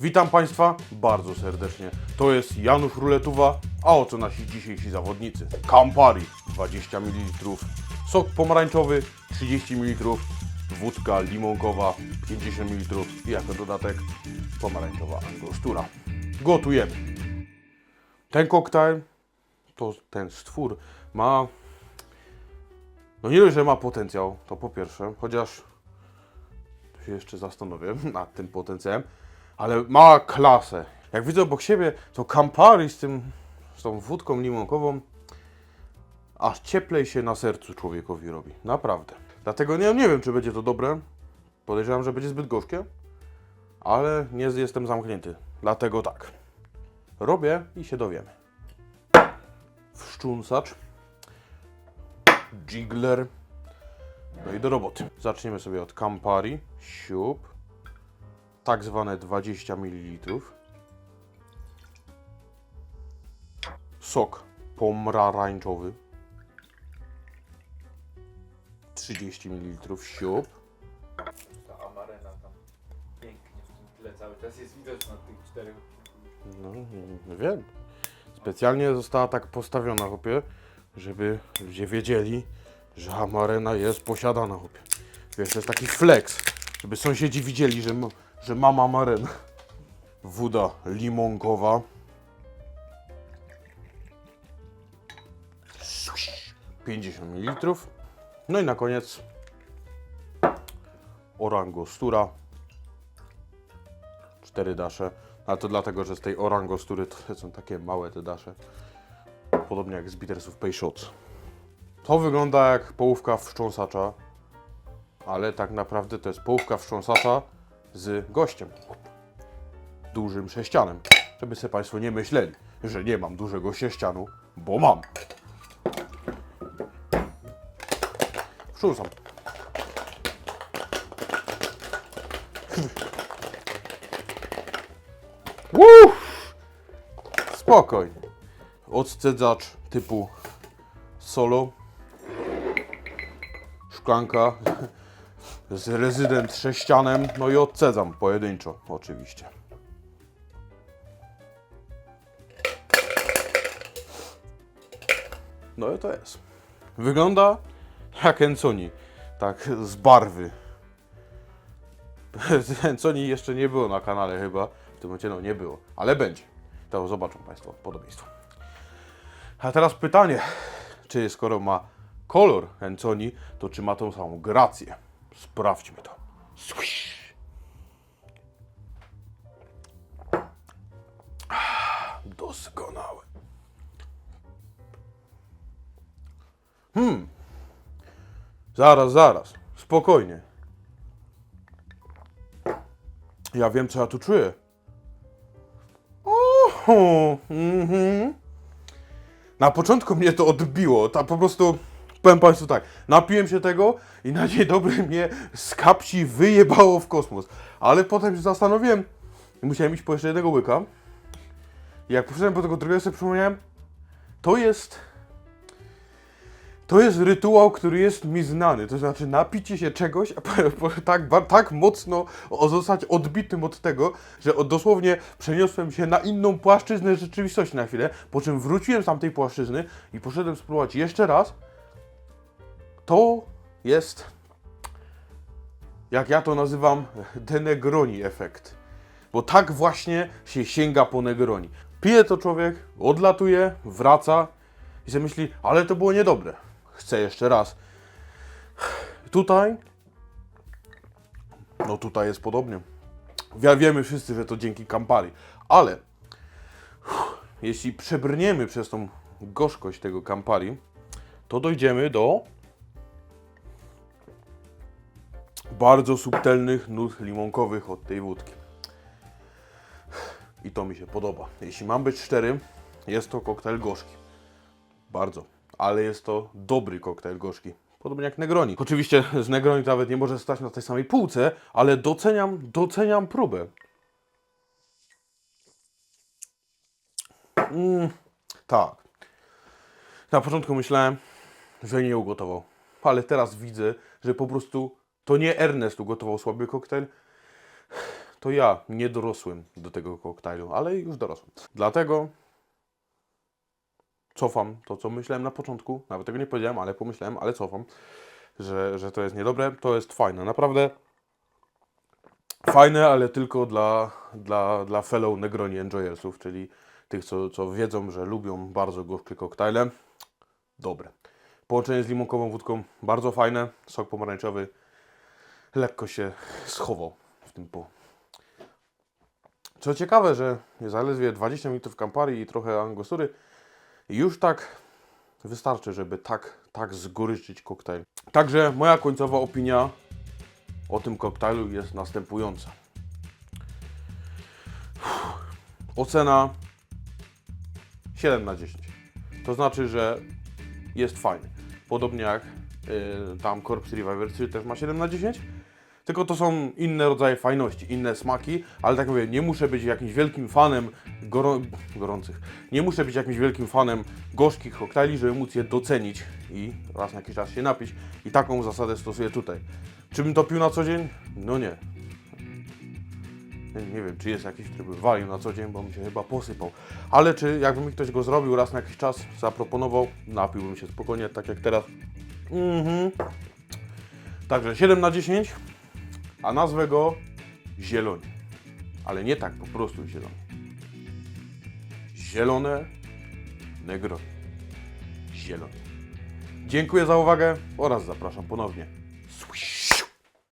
Witam Państwa bardzo serdecznie. To jest Janusz Ruletuwa, a oto nasi dzisiejsi zawodnicy. Campari 20 ml, sok pomarańczowy 30 ml, wódka limonkowa 50 ml i jako dodatek pomarańczowa angostura. Gotujemy. Ten koktajl, to ten stwór ma, no nie dość, że ma potencjał, to po pierwsze, chociaż się jeszcze zastanowię nad tym potencjałem, ale ma klasę. Jak widzę obok siebie to Campari z tym, z tą wódką limonkową, aż cieplej się na sercu człowiekowi robi. Naprawdę. Dlatego nie, nie wiem, czy będzie to dobre. Podejrzewam, że będzie zbyt gorzkie, ale nie jestem zamknięty. Dlatego tak. Robię i się dowiemy. Wszcząsacz. Jiggler. No i do roboty. Zaczniemy sobie od Campari. Siup tak zwane 20 ml. Sok pomarańczowy 30 ml siup. Ta amarena tam pięknie w tym tle cały czas jest widoczna na tych czterech. No, nie wiem. Specjalnie została tak postawiona, chłopie, żeby ludzie wiedzieli, że amarena jest posiadana, chłopie. Wiesz, to jest taki flex, żeby sąsiedzi widzieli, że, ma, że mam amarenę. Woda limonkowa. 50 ml. No i na koniec orangostura. Cztery dasze. A to dlatego, że z tej orangostury to są takie małe te dasze. Podobnie jak z Bittersów Pay Shots. To wygląda jak połówka wstrząsacza, ale tak naprawdę to jest połówka wstrząsacza z gościem. Dużym sześcianem. Żeby sobie Państwo nie myśleli, że nie mam dużego sześcianu, bo mam. Wstrząsam. Uff! Spokojnie. Odcedzacz typu solo. Szklanka z rezydent sześcianem. No i odcedzam pojedynczo, oczywiście. No i to jest. Wygląda jak Enconi. Tak z barwy. Enconi jeszcze nie było na kanale chyba. W tym momencie no nie było, ale będzie. To zobaczą Państwo podobieństwo. A teraz pytanie, czy skoro ma kolor Enconi, to czy ma tą samą grację? Sprawdźmy to. Swish. Ah. Hmm. Zaraz, zaraz. Spokojnie. Ja wiem, co ja tu czuję. Oho, mhm. Na początku mnie to odbiło. Ta po prostu. Powiem Państwu tak, napiłem się tego i na dzień dobry mnie z kapci wyjebało w kosmos. Ale potem się zastanowiłem musiałem iść po jeszcze jednego łyka. I jak poszedłem po tego drugiego, sobie przypomniałem, to jest to jest rytuał, który jest mi znany. To znaczy napicie się czegoś, a tak, tak mocno zostać odbitym od tego, że dosłownie przeniosłem się na inną płaszczyznę rzeczywistości na chwilę, po czym wróciłem z tamtej płaszczyzny i poszedłem spróbować jeszcze raz. To jest, jak ja to nazywam, denegroni efekt. Bo tak właśnie się sięga po Negroni. Pije to człowiek, odlatuje, wraca i sobie myśli, ale to było niedobre. Chcę jeszcze raz. Tutaj, no tutaj jest podobnie. Wie- Wiemy wszyscy, że to dzięki Campari, ale jeśli przebrniemy przez tą gorzkość tego Campari, to dojdziemy do bardzo subtelnych nut limonkowych od tej wódki. I to mi się podoba. Jeśli mam być szczery, jest to koktajl gorzki. Bardzo. Ale jest to dobry koktajl gorzki. Podobnie jak Negroni. Oczywiście z Negroni nawet nie może stać na tej samej półce, ale doceniam, doceniam próbę. Mm, tak. Na początku myślałem, że nie ugotował. Ale teraz widzę, że po prostu to nie Ernest ugotował słaby koktajl, to ja nie dorosłem do tego koktajlu, ale już dorosłem. Dlatego cofam to, co myślałem na początku. Nawet tego nie powiedziałem, ale pomyślałem, ale cofam, że, że to jest niedobre. To jest fajne, naprawdę fajne, ale tylko dla, dla, dla fellow Negroni Enjoyersów, czyli tych, co, co wiedzą, że lubią bardzo gorzkie koktajle. Dobre. Połączenie z limonkową wódką bardzo fajne. Sok pomarańczowy lekko się schował w tym po. Co ciekawe, że zaledwie 20 ml Campari i trochę Angostury już tak wystarczy, żeby tak, tak zgoryczyć koktajl. Także moja końcowa opinia o tym koktajlu jest następująca. Ocena 7 na 10. To znaczy, że jest fajny. Podobnie jak y, tam Corpse Reviver 3 też ma 7 na 10. Tylko to są inne rodzaje fajności, inne smaki, ale tak mówię, nie muszę być jakimś wielkim fanem gorących. Nie muszę być jakimś wielkim fanem gorzkich koktajli, żeby móc je docenić i raz na jakiś czas się napić. I taką zasadę stosuję tutaj. Czy bym to pił na co dzień? No. Nie, nie wiem, czy jest jakiś, który by walił na co dzień, bo mi się chyba posypał. Ale czy jakby mi ktoś go zrobił raz na jakiś czas, zaproponował, napiłbym się spokojnie, tak jak teraz. Mhm. Także 7 na 10, a nazwę go Zielonie. Ale nie tak po prostu zielony. Zielone Negro. Zielone. Dziękuję za uwagę oraz zapraszam ponownie.